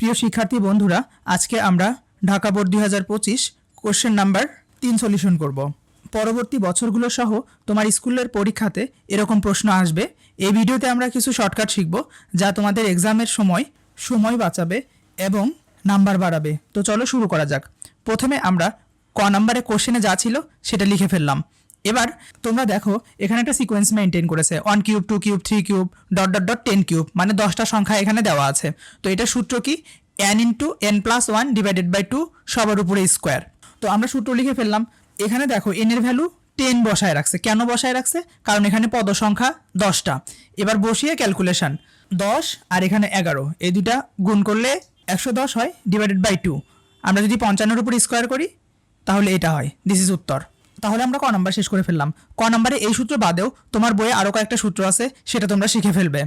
প্রিয় শিক্ষার্থী বন্ধুরা, আজকে আমরা ঢাকা বোর্ড দুই হাজার পঁচিশ কোশ্চেন নাম্বার তিন সলিউশন করব। পরবর্তী বছরগুলো সহ তোমার স্কুলের পরীক্ষাতে এরকম প্রশ্ন আসবে। এই ভিডিওতে আমরা কিছু শর্টকাট শিখব, যা তোমাদের এক্সামের সময় সময় বাঁচাবে এবং নাম্বার বাড়াবে। তো চলো শুরু করা যাক। প্রথমে আমরা ক নাম্বারে কোশ্চেনে যা ছিল সেটা লিখে ফেললাম। এবার তোমরা দেখো, এখানে একটা সিকোয়েন্স মেনটেন করেছে। One cube two cube three cube dot dot dot ten cube মানে দশটা সংখ্যা এখানে দেওয়া আছে। তো এটা সূত্র কি? N into n plus one divided by two সবার উপরে স্কোয়ার তো আমরা সূত্র লিখে ফেললাম। এখানে দেখো এন এর ভ্যালু টেন বসায় রাখছে। কেন বসায় রাখছে? কারণ এখানে পদ সংখ্যা দশটা। এবার বসিয়ে ক্যালকুলেশন দশ আর এখানে এগারো। এই দুটা গুণ করলে একশো দশ হয় ডিভাইডেড বাই টু আমরা যদি পঞ্চান্নর উপর স্কোয়ার করি, তাহলে এটা হয়। দিস ইজ উত্তর। তাহলে আমরা ক নাম্বার শেষ করে ফেললাম। ক নাম্বারে এই সূত্র বাদেও তোমার বইয়ে আরও কয়েকটা সূত্র আছে, সেটা তোমরা শিখে ফেলবে।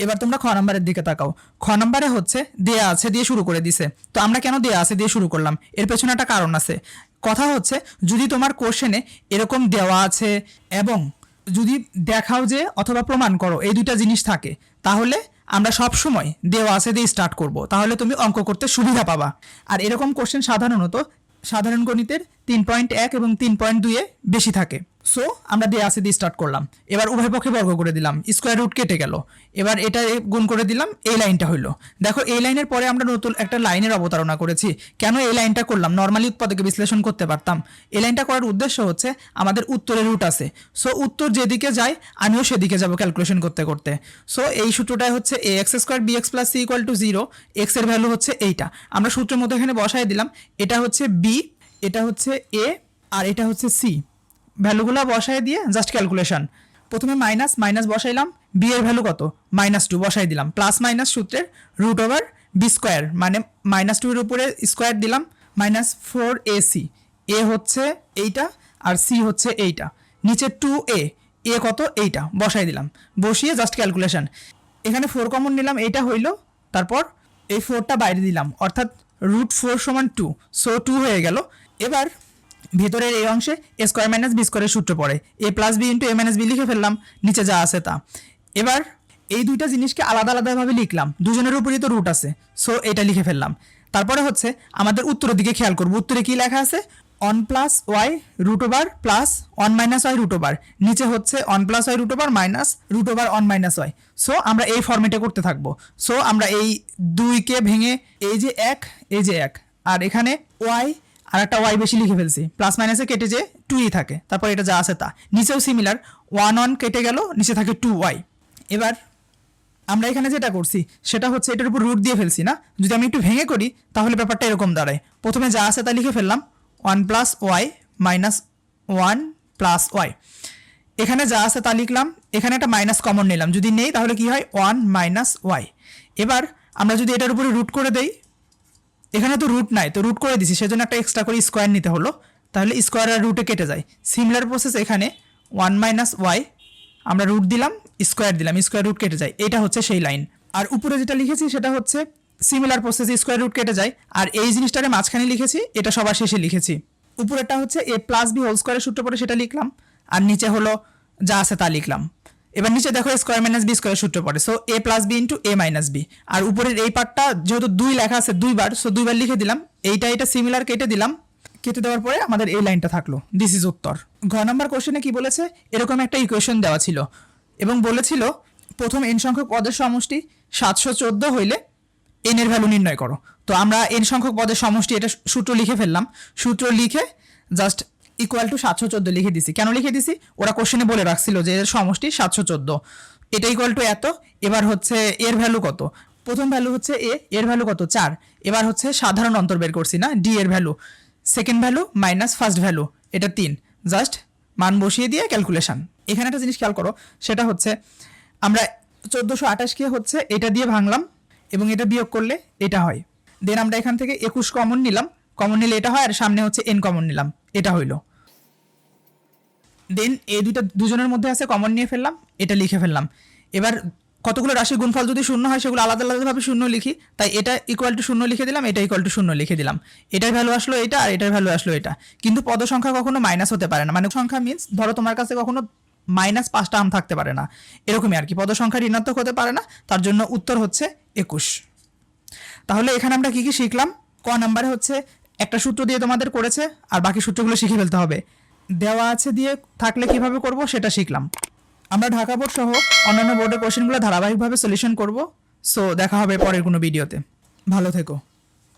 এবার তোমরা খ নাম্বারের দিকে তাকাও। খ নাম্বারে হচ্ছে, দেয়া আছে, দিয়ে শুরু করে দিছে। তো আমরা কেন দেয়া আছে, দিয়ে শুরু করলাম? এর পেছনে একটা কারণ আছে। কথা হচ্ছে, যদি তোমার কোশ্চেনে এরকম দেওয়া আছে এবং যদি দেখাও যে অথবা প্রমাণ করো এই দুইটা জিনিস থাকে, তাহলে আমরা সব সময় দেওয়া আছে দিয়ে স্টার্ট করব। তাহলে তুমি অঙ্ক করতে সুবিধা পাবা। আর এরকম কোশ্চেন সাধারণত সাধারণ গণিতের তিন পয়েন্ট এক এবং তিন পয়েন্ট দুইয়ে বেশি থাকে। সো আমরা দিয়ে আসে দিয়ে স্টার্ট করলাম। এবার উভয় পক্ষে বর্গ করে দিলাম। স্কোয়ার রুট কেটে গেল। এবার এটা গুণ করে দিলাম, এই লাইনটা হইল। দেখো, এই লাইনের পরে আমরা নতুন একটা লাইনের অবতারণা করেছি। কেন এই লাইনটা করলাম? নর্মালি উৎপাদকে বিশ্লেষণ করতে পারতাম। এই লাইনটা করার উদ্দেশ্য হচ্ছে, আমাদের উত্তরের রুট আছে। সো উত্তর যেদিকে যায়, আমিও সেদিকে যাব ক্যালকুলেশন করতে করতে। সো এই সূত্রটাই হচ্ছে a x square b x plus c equal to zero এক্সের ভ্যালু হচ্ছে এইটা। আমরা সূত্রের মধ্যে এখানে বসাই দিলাম, এটা হচ্ছে বি এটা হচ্ছে এ আর এটা হচ্ছে সি ভ্যালুগুলো বসাই দিয়ে জাস্ট ক্যালকুলেশন প্রথমে মাইনাস মাইনাস বসাইলাম বি এর ভ্যালু কত? মাইনাস টু বসাই দিলাম। প্লাস মাইনাস সূত্রের রুট ওভার বি স্কোয়ার মানে মাইনাস টু এর উপরে স্কোয়ার দিলাম minus four a c a হচ্ছে এইটা আর সি হচ্ছে এইটা। নিচে টু এ এ কত? এইটা। বসাই দিলাম। বসিয়ে জাস্ট ক্যালকুলেশন এখানে ফোর কমন নিলাম, এইটা হইল, তারপর এই ফোরটা বাইরে দিলাম, অর্থাৎ রুট ফোর সমান টু সো টু হয়ে গেল। এবার ভেতরের এই অংশে এ স্কোয়ার মাইনাস বি স্কোয়ারের সূত্র পড়ে। A plus b into a minus b লিখে ফেললাম, নিচে যা আছে তা। এবার এই দুইটা জিনিসকে আলাদা আলাদাভাবে লিখলাম, দুজনের উপরই তো রুট আছে সো এটা লিখে ফেললাম। তারপরে হচ্ছে আমাদের উত্তরের দিকে খেয়াল করব, উত্তরে কি লেখা আছে? One plus y root over plus one minus y root over নিচে হচ্ছে one plus y root over minus root over one minus y so আমরা এই ফর্মেটে করতে থাকব। সো আমরা এই দুইকে ভেঙে, এই যে এক, এই যে এক। আর এখানে ওয়াই আর একটা ওয়াই বেশি লিখে ফেলছি প্লাস মাইনাসে কেটে যে টুই থাকে, তারপর এটা যা আছে তা। নিচেও সিমিলার ওয়ান ওয়ান কেটে গেল, নিচে থাকে টু ওয়াই এবার আমরা এখানে যেটা করছি, সেটা হচ্ছে এটার উপর রুট দিয়ে ফেলছি না। যদি আমি একটু ভেঙে করি, তাহলে ব্যাপারটা এরকম দাঁড়ায়। প্রথমে যা আছে তা লিখে ফেললাম one plus y minus one plus y এখানে যা আছে তা লিখলাম, এখানে একটা মাইনাস কমন নিলাম। যদি নেই, তাহলে কি হয়? ওয়ান মাইনাস ওয়াই এবার আমরা যদি এটার উপরে রুট করে দেই এখানে তো রুট নাই, তো রুট করে দিছি, সেজন্য একটা এক্সট্রা করে স্কোয়ার নিতে হলো। তাহলে স্কোয়ার আর রুটে কেটে যায়। সিমিলার প্রসেস এখানে ওয়ান মাইনাস ওয়াই আমরা রুট দিলাম স্কোয়ার দিলাম স্কোয়ার রুট কেটে যায়। এটা হচ্ছে সেই লাইন আর উপরে যেটা লিখেছি, সেটা হচ্ছে সিমিলার প্রসেস স্কোয়ার রুট কেটে যায়। আর এই জিনিসটারে মাঝখানে লিখেছি, এটা সবার শেষে লিখেছি। উপরেটা হচ্ছে এ প্লাস বি হোল স্কোয়ারের সূত্র পরে সেটা লিখলাম, আর নিচে হলো যা আছে তা লিখলাম। এবার নিচে দেখো স্কোয়ার মাইনাস বি স্কোয়ার সূত্র পড়ে। So a plus b into a minus b আর উপরের এই পার্টটা যেহেতু দুই লেখা আছে দুইবার সো দুইবার লিখে দিলাম। এইটা এটা সিমিলার কেটে দিলাম। কেটে দেওয়ার পরে আমাদের এই লাইনটা থাকল। দিস ইজ উত্তর। ঘ নাম্বার কোশ্চেনে কি বলেছে? এরকম একটা ইকুয়েশন দেওয়া ছিল। এবং বলেছিল, প্রথম এন সংখ্যক পদের সমষ্টি সাতশো চোদ্দ হইলে এন এর ভ্যালু নির্ণয় করো। তো আমরা এন সংখ্যক পদের সমষ্টি এটা সূত্র লিখে ফেললাম। সূত্র লিখে জাস্ট ইকুয়াল টু সাতশো চোদ্দ লিখে দিছি। কেন লিখে দিছি? ওরা কোশ্চেনে বলে রাখছিল যে এর সমষ্টি সাতশো চোদ্দ। এটা ইকুয়াল টু এত, এবার হচ্ছে এর ভ্যালু কত? প্রথম ভ্যালু হচ্ছে এ, এর ভ্যালু কত? চার। এবার হচ্ছে সাধারণ অন্তর বের করছি না, ডি এর value second value minus first value এটা তিন। জাস্ট মান বসিয়ে দিয়ে ক্যালকুলেশন এখানে একটা জিনিস খেয়াল করো, সেটা হচ্ছে আমরা চোদ্দোশো আঠাশকে হচ্ছে এটা দিয়ে ভাঙলাম এবং এটা বিয়োগ করলে এটা হয়। দেন আমরা এখান থেকে একুশ কমন নিলাম। কমন নিলে এটা হয় আর সামনে হচ্ছে এন কমন নিলাম। এটা হইল। দেন এই দুইটা, দুজনের মধ্যে আছে কমন নিয়ে ফেললাম, এটা লিখে ফেললাম। এবার কতগুলো রাশির গুণফল যদি শূন্য হয়, সেগুলো আলাদা আলাদাভাবে শূন্য লিখি, তাই এটা ইকুয়াল টু শূন্য লিখে দিলাম, এটা ইকুয়াল টু শূন্য লিখে দিলাম। এটার ভ্যালু আসলো এটা, আর এটার ভ্যালু আসলো এটা। কিন্তু পদ সংখ্যা কখনো মাইনাস হতে পারে না। মানে সংখ্যা মিন্স ধরো তোমার কাছে কখনো মাইনাস পাঁচটা আম থাকতে পারে না। এরকমই আর কি পদ সংখ্যা ঋণাত্মক হতে পারে না, তার জন্য উত্তর হচ্ছে একুশ। তাহলে এখানে আমরা কি কি শিখলাম? ক নাম্বারে হচ্ছে একটা সূত্র দিয়ে তোমাদের করেছে, আর বাকি সূত্রগুলো শিখে ফেলতে হবে। দেওয়া আছে দিয়ে থাকলে কীভাবে করব সেটা শিখলাম। আমরা ঢাকা বোর্ড সহ অন্যান্য বোর্ডের কোশ্চেনগুলো ধারাবাহিকভাবে সলিউশন করব। সো দেখা হবে পরের কোনো ভিডিওতে ভালো থেকো।